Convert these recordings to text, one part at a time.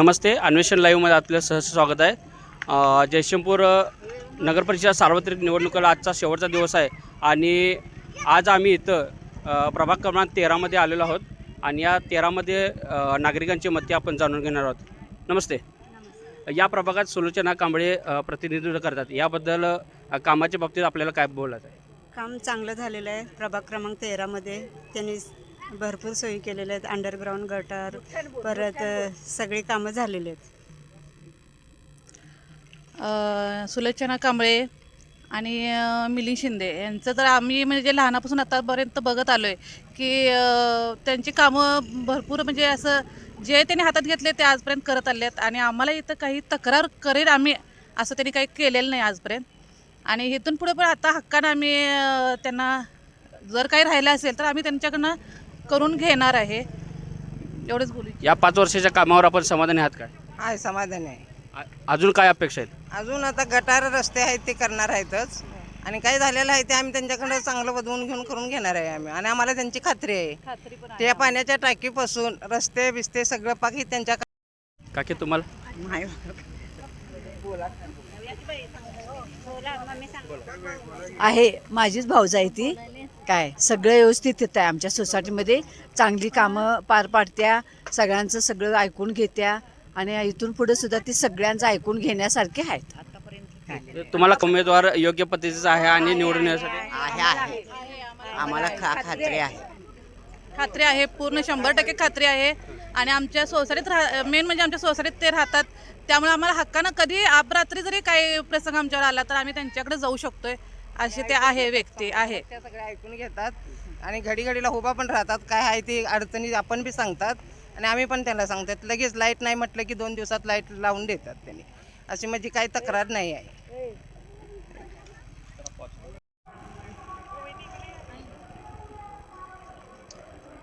नमस्ते अन्वेषण लाईव्हमध्ये आपलं सहर्ष स्वागत आहे. जयशंपूर नगरपरिषद सार्वत्रिक निवडणुकीला आजचा शेवटचा दिवस आहे आणि आज आम्ही इथं प्रभाग क्रमांक तेरामध्ये आलेलो आहोत आणि या तेरामध्ये नागरिकांची मते आपण जाणून घेणार आहोत. नमस्ते. या प्रभागात सुलोचना कांबळे प्रतिनिधित्व करतात. याबद्दल कामाच्या बाबतीत आपल्याला काय बोलायचं आहे काम चांगलं झालेलं आहे. प्रभाग क्रमांक तेरामध्ये त्यांनी भरपूर सोयी केलेल्या आहेत. अंडरग्राऊंड गटर परत सगळी कामं झालेली आहेत. सुलोचना कांबळे आणि मिलिंद शिंदे यांचं तर आम्ही म्हणजे लहानापासून आतापर्यंत बघत आलो आहे की त्यांची कामं भरपूर म्हणजे असं जे त्यांनी हातात घेतले ते आजपर्यंत करत आले आहेत आणि आम्हाला इथं काही तक्रार करेल आम्ही असं त्यांनी काही केलेलं नाही आजपर्यंत. आणि इथून पुढे पण आता हक्कानं आम्ही त्यांना जर काही राहिलं असेल तर आम्ही त्यांच्याकडनं करून घेणार आहे. एवढंच बोलू. या पाच वर्षाच्या कामावर आपण समाधानी आहात काय आहे समाधान आहे. अजून काय अपेक्षा आहेत? अजून आता गटार रस्ते आहेत ते करणार आहेतच. आणि काय झालेलं आहे ते आम्ही त्यांच्याकडे चांगलं बदवून घेऊन करून घेणार आहे आम्ही. आणि आम्हाला त्यांची खात्री आहे. खात्री पण त्या पाण्याच्या टाकीपासून रस्ते बिस्ते सगळं पाकी त्यांच्या काकी तुम्हाला? नाही. आहे माझीच भाऊज आहे ती. काय? सगळं व्यवस्थित येत आहे. आमच्या सोसायटीमध्ये चांगली कामं पार पाडत्या सगळ्यांचं सगळं ऐकून घेत्या आणि इथून पुढे सुद्धा ती सगळ्यांचं ऐकून घेण्यासारखे आहेत. तुम्हाला उमेदवार योग्य पद्धतीचा आहे आणि निवडून आहे आहे. आम्हाला खा खात्री आहे. खात्री आहे पूर्ण शंभर टक्के खात्री आहे. आणि आमच्या सोसायटीत राह मेन म्हणजे आमच्या सोसायटीत ते राहतात. त्यामुळे आम्हाला हक्कानं कधी अपरात्री जरी काही प्रसंग आमच्यावर आला तर आम्ही त्यांच्याकडे जाऊ शकतोय. असे ते आहे व्यक्ती आहे. त्या सगळ्या ऐकून घेतात आणि घडी घडीला उभा पण राहतात. काय आहे ते अडचणी आपण बी सांगतात आणि आम्ही पण त्यांना सांगतात लगेच लाइट नाही म्हटलं की दोन दिवसात लाइट लावून देतात त्यांनी. अशी माझी काही तक्रार नाही आहे.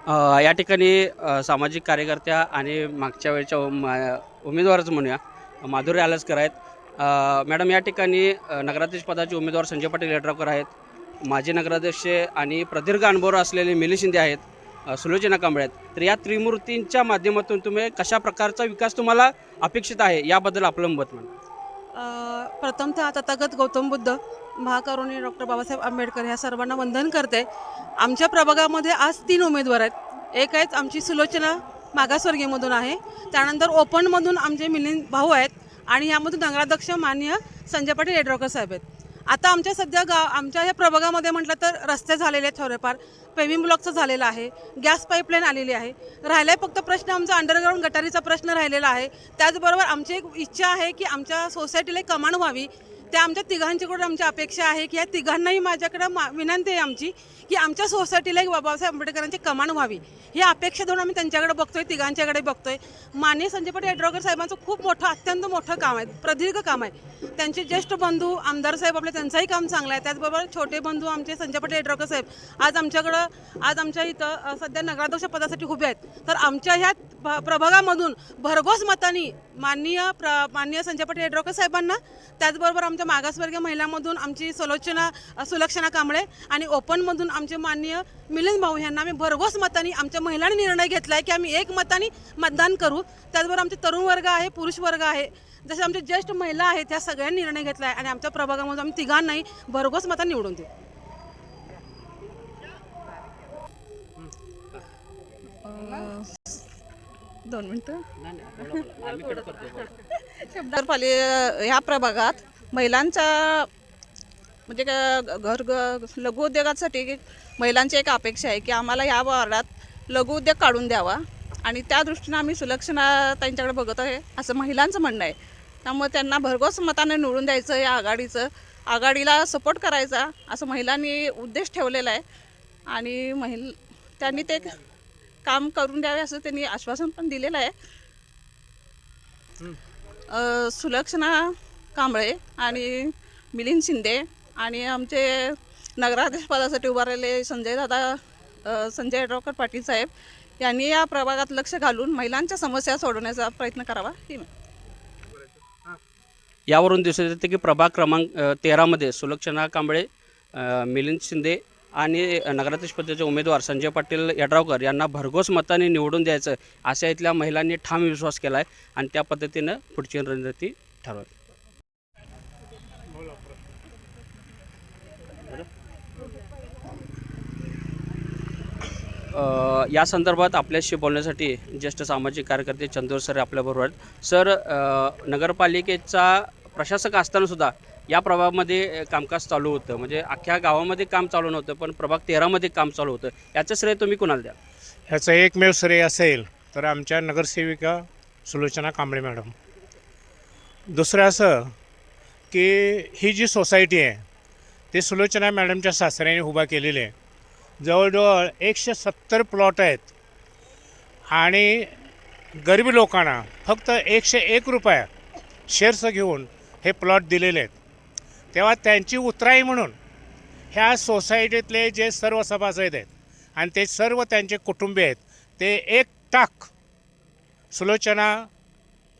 अ, या ठिकाणी अ, सामाजिक कार्यकर्त्या आणि मागच्या वेळच्या उम- उमेदवारच म्हणूया माधुरी आलसकर आहेत. मॅडम या ठिकाणी नगराध्यक्ष पदाचे उमेदवार संजय पाटील यड्रावकर आहेत. माजी नगराध्यक्ष आणि प्रदीर्घ अनुभव असलेले मिली शिंदे आहेत सुलोचना कांबळे आहेत. तर या त्रिमूर्तींच्या माध्यमातून तुम्ही कशा प्रकारचा विकास तुम्हाला अपेक्षित आहे याबद्दल आपलं मत म्हणा प्रथमतः तथागत गौतम बुद्ध महाकरुणी डॉक्टर बाबासाहेब आंबेडकर ह्या सर्वांना वंदन करते. आमच्या प्रभागामध्ये आज तीन उमेदवार आहेत. एक आहेत आमची सुलोचना मागासवर्गीयमधून आहे. त्यानंतर ओपनमधून आमचे मिलिंद भाऊ आहेत. आणि यामधून नगराध्यक्ष मान्य संजय पाटील येड्रावकर साहेब आहेत. आता आमच्या सध्या गाव आमच्या या प्रभागामध्ये म्हटलं तर रस्ते झालेले आहेत थोडेफार पेविंग ब्लॉकचं झालेलं आहे गॅस पाईपलाईन आलेली आहे. राहिला आहे फक्त प्रश्न आमचा अंडरग्राऊंड गटारीचा प्रश्न राहिलेला आहे. त्याचबरोबर आमची एक इच्छा आहे की आमच्या सोसायटीला एक कमान व्हावी. त्या आमच्या तिघांच्याकडून आमची अपेक्षा आहे की या तिघांनाही माझ्याकडं मा विनंती आहे आमची की आमच्या सोसायटीला एक बाबासाहेब आंबेडकरांची कमान व्हावी. ही अपेक्षा धरून आम्ही त्यांच्याकडे बघतोय तिघांच्याकडे बघतोय. माननीय संजय पाटील यड्रावकर साहेबांचं खूप मोठं अत्यंत मोठं काम आहे प्रदीर्घ काम आहे. त्यांचे ज्येष्ठ बंधू आमदार साहेब आपले त्यांचंही काम चांगलं आहे. त्याचबरोबर छोटे बंधू आमचे संजय पाटील यड्रावकर साहेब आज आमच्याकडं आज आमच्या इथं सध्या नगराध्यक्ष पदासाठी उभे आहेत. तर आमच्या ह्या प्रभागामधून भरघोस मतांनी माननीय प्र माननीय संजय पाटील यड्रावकर साहेबांना त्याचबरोबर आमच्या मागासवर्गीय महिलांमधून आमची सुलोचना सुलक्षणा कांबळे आणि ओपनमधून आमचे माननीय मिलिंद भाऊ यांना आम्ही भरघोस मतांनी आमच्या महिलांनी निर्णय घेतला आहे की आम्ही एक मतांनी मतदान करू. त्याचबरोबर आमचे तरुण वर्ग आहे पुरुष वर्ग आहे. जसे आमचे ज्येष्ठ महिला आहेत त्या सगळ्यांनी निर्णय घेतला आहे आणि आमच्या प्रभागामधून आम्ही तिघांनाही भरघोस मतांनी निवडून देऊ. दोन मिनटं. पाली ह्या प्रभागात महिलांच्या म्हणजे घर ग लघु उद्योगासाठी महिलांची एक अपेक्षा आहे की आम्हाला ह्या वार्डात लघु उद्योग काढून द्यावा. आणि त्या दृष्टीनं आम्ही सुलक्षणा त्यांच्याकडे बघत आहे असं महिलांचं म्हणणं आहे. त्यामुळे त्यांना भरघोस मताने निवडून द्यायचं या आघाडीचं. आघाडीला सपोर्ट करायचा असं महिलांनी उद्देश ठेवलेला आहे. आणि महिल त्यांनी ते काम करून द्यावे असं त्यांनी आश्वासन पण दिलेलं आहे. सुलक्षणा कांबळे आणि मिलिंद शिंदे आणि आमचे नगराध्यक्ष पदासाठी उभारलेले संजय दादा संजय यड्रावकर पाटील साहेब यांनी या प्रभागात लक्ष घालून महिलांच्या समस्या सोडवण्याचा प्रयत्न करावा. ही यावरून दिसून येते की प्रभाग क्रमांक तेरामध्ये सुलक्षणा कांबळे मिलिंद शिंदे आणि नगराध्यक्ष उमेदवार संजय पाटील यड्रावकर यांना भरघोस मताने निवडून द्यायचं अशा इथल्या महिलांनी ठाम विश्वास केला आहे आणि त्या पद्धतीनं पुढची रणनीती ठरवली या संदर्भात आपल्याशी बोलण्यासाठी ज्येष्ठ सामाजिक कार्यकर्ते चंदूर सर आपल्याबरोबर आहेत. सर नगरपालिकेचा प्रशासक असतानासुद्धा या प्रभागामध्ये कामकाज चालू होतं. म्हणजे अख्ख्या गावामध्ये काम चालू नव्हतं पण प्रभाग तेरामध्ये काम चालू होतं. याचं श्रेय तुम्ही कुणाला द्या ह्याचं एकमेव श्रेय असेल तर आमच्या नगरसेविका सुलोचना कांबळे मॅडम. दुसरं असं की ही जी सोसायटी आहे ती सुलोचना मॅडमच्या सासऱ्याने उभा केलेली आहे. जवळजवळ एकशे सत्तर प्लॉट आहेत. आणि गरीब लोकांना फक्त एकशे एक रुपया शेअर्स घेऊन हे प्लॉट दिलेले आहेत. तेव्हा त्यांची उतराई म्हणून ह्या सोसायटीतले जे सर्व सभासद आहेत आणि ते सर्व त्यांचे कुटुंबीय आहेत ते एक टाक सुलोचना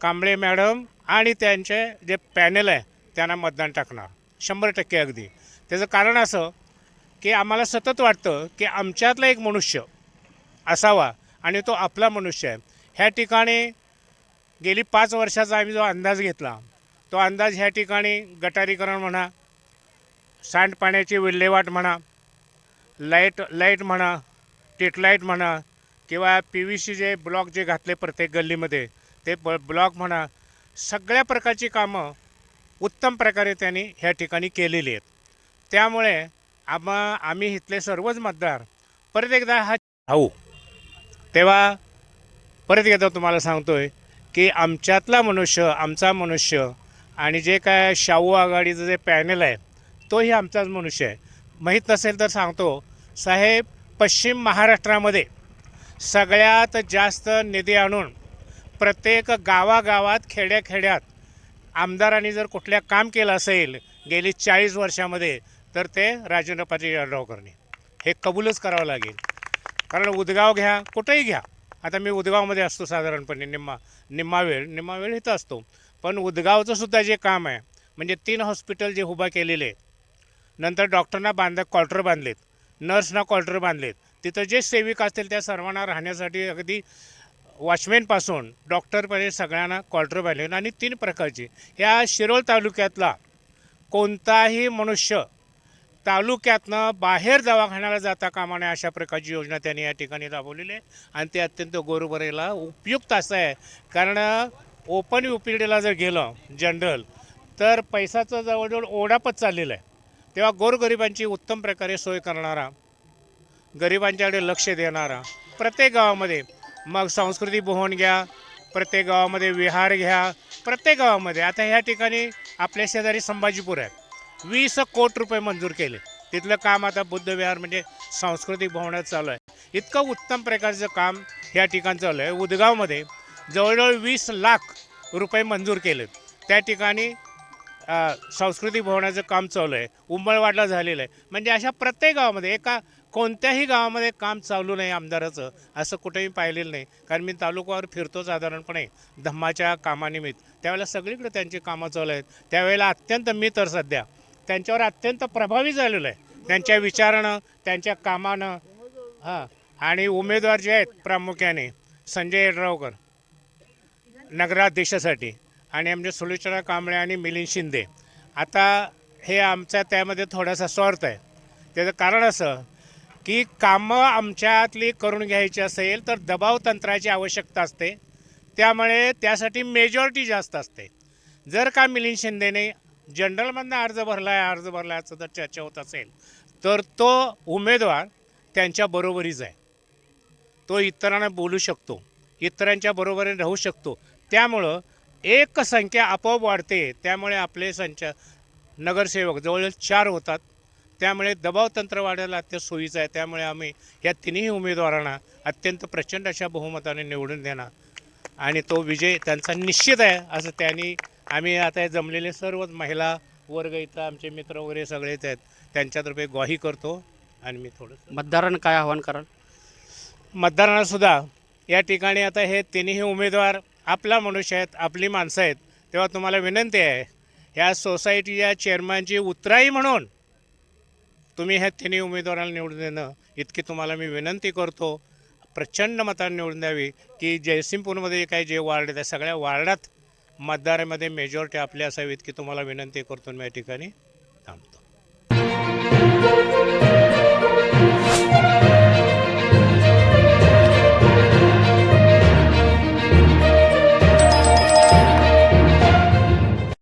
कांबळे मॅडम आणि त्यांचे जे पॅनल आहे त्यांना मतदान टाकणार. शंभर टक्के अगदी. त्याचं कारण असं की आम्हाला सतत वाटतं की आमच्यातला एक मनुष्य असावा आणि तो आपला मनुष्य आहे. ह्या ठिकाणी गेली पाच वर्षाचा आम्ही जो अंदाज घेतला तो अंदाज ह्या ठिकाणी गटारीकरण म्हणा सांडपाण्याची विल्हेवाट म्हणा लाइट लाइट म्हणा टिटलाईट म्हणा किंवा पी व्ही सी जे ब्लॉक जे घातले प्रत्येक गल्लीमध्ये ते ब ब्लॉक म्हणा सगळ्या प्रकारची कामं उत्तम प्रकारे त्यांनी ह्या ठिकाणी केलेली आहेत. त्यामुळे आम आम्ही इथले सर्वच मतदार परत एकदा हा भाऊ तेव्हा परत एकदा तुम्हाला सांगतोय की आमच्यातला मनुष्य आमचा मनुष्य आणि जे काय शाहू आघाडीचं जे पॅनल आहे तोही आमचाच मनुष्य आहे. माहीत नसेल तर सांगतो साहेब पश्चिम महाराष्ट्रामध्ये सगळ्यात जास्त निधी आणून प्रत्येक गावागावात खेड्याखेड्यात आमदारांनी जर कुठल्या काम केलं असेल गेली चाळीस वर्षामध्ये तर ते राजेंद्र पाटील यड्रावकरनी हे कबूलच करावं लागेल. कारण उदगाव घ्या कुठेही घ्या. आता मी उदगावमध्ये असतो साधारणपणे निम्मा निम्मा वेळ निम्मा वेळ इथं असतो. पण उदगावचं सुद्धा जे काम आहे म्हणजे तीन हॉस्पिटल जे उभा केलेले नंतर डॉक्टरना बांधा क्वार्टर बांधलेत नर्सना क्वार्टर बांधलेत. तिथं जे सेविक असतील त्या सर्वांना राहण्यासाठी अगदी वॉचमॅनपासून डॉक्टरपर्यंत सगळ्यांना क्वार्टर बांधले आणि तीन प्रकारचे. ह्या शिरोळ तालुक्यातला कोणताही मनुष्य तालुक्यातनं बाहेर दवाखान्याला जाता कामा नये अशा प्रकारची योजना त्यांनी या ठिकाणी राबवलेली आहे. आणि ते अत्यंत गोरुबरेला उपयुक्त असं आहे. कारण ओपन यू पी डीला जर गेलं जनरल तर पैसाचं जवळजवळ ओढापच चाललेलं आहे. तेव्हा गोरगरिबांची उत्तम प्रकारे सोय करणारा गरिबांच्याकडे लक्ष देणारा प्रत्येक गावामध्ये मग सांस्कृतिक भवन घ्या प्रत्येक गावामध्ये विहार घ्या प्रत्येक गावामध्ये. आता ह्या ठिकाणी आपल्या शेजारी संभाजीपूर आहे वीस कोटी रुपये मंजूर केले. तिथलं काम आता बुद्धविहार म्हणजे सांस्कृतिक भवनात चालू आहे. इतकं उत्तम प्रकारचं काम ह्या ठिकाणी चालू आहे. उदगावमध्ये जवळजवळ वीस लाख रुपये मंजूर केलेत त्या ठिकाणी सांस्कृतिक भवनाचं काम चालू आहे. उंबळवाडला झालेलं आहे. म्हणजे अशा प्रत्येक गावामध्ये एका कोणत्याही गावामध्ये काम चालू नाही आमदाराचं असं कुठेही पाहिलेलं नाही. कारण मी तालुक्यावर फिरतो साधारणपणे धम्माच्या कामानिमित्त. त्यावेळेला सगळीकडे त्यांची कामं चालू आहेत. त्यावेळेला अत्यंत मी तर सध्या त्यांच्यावर अत्यंत प्रभावी झालेलं आहे. त्यांच्या विचारानं त्यांच्या कामानं. हां. आणि उमेदवार जे आहेत प्रामुख्याने संजय येड्रावकर नगराध्यक्षासाठी. आणि आमचे सुलोचना कांबळे आणि मिलिंद शिंदे. आता हे आमचा त्यामध्ये थोडासा स्वार्थ आहे. त्याचं कारण असं की कामं आमच्यातली करून घ्यायची असेल तर दबाव तंत्राची आवश्यकता असते. त्यामुळे त्यासाठी मेजॉरिटी जास्त असते. जर का मिलिंद शिंदेने जनरलमधनं अर्ज भरला आहे अर्ज भरला जर चर्चा होत असेल तर तो उमेदवार त्यांच्या बरोबरीच आहे. तो इतरांना बोलू शकतो इतरांच्या बरोबरीने राहू शकतो. त्यामुळं एक संख्या आपोआप वाढते त्यामुळे आपले संच नगरसेवक जवळजवळ चार होतात. त्यामुळे दबाव तंत्र वाढायला अत्यंत सोयीचं आहे. त्यामुळे आम्ही या तिन्ही उमेदवारांना अत्यंत प्रचंड अशा बहुमताने निवडून देणार. आणि तो विजय त्यांचा निश्चित आहे असं त्यांनी आम्ही आता हे जमलेले सर्वच महिला वर्ग इथं आमचे मित्र वगैरे सगळेच आहेत. त्यांच्यातर्फे ग्वाही करतो आणि मी थोडं मतदारांना काय आव्हान कराल? मतदारांना सुद्धा या ठिकाणी आता हे तिन्ही उमेदवार आपला मनुष्य आहेत आपली माणसं आहेत तेव्हा तुम्हाला विनंती आहे ह्या सोसायटीच्या चेअरमॅनची उतराई म्हणून तुम्ही ह्या तिन्ही उमेदवाराला निवडून देणं इतकी तुम्हाला मी विनंती करतो. प्रचंड मतांनी निवडून द्यावी की जयसिंगपूरमध्ये काही जे वार्ड आहेत त्या सगळ्या वार्डात मतदारामध्ये मेजॉरिटी आपली असावीत की तुम्हाला विनंती करतो मी या ठिकाणी थांबतो.